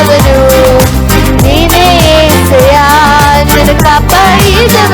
ప్రభువు నీవే కాపాడిదవ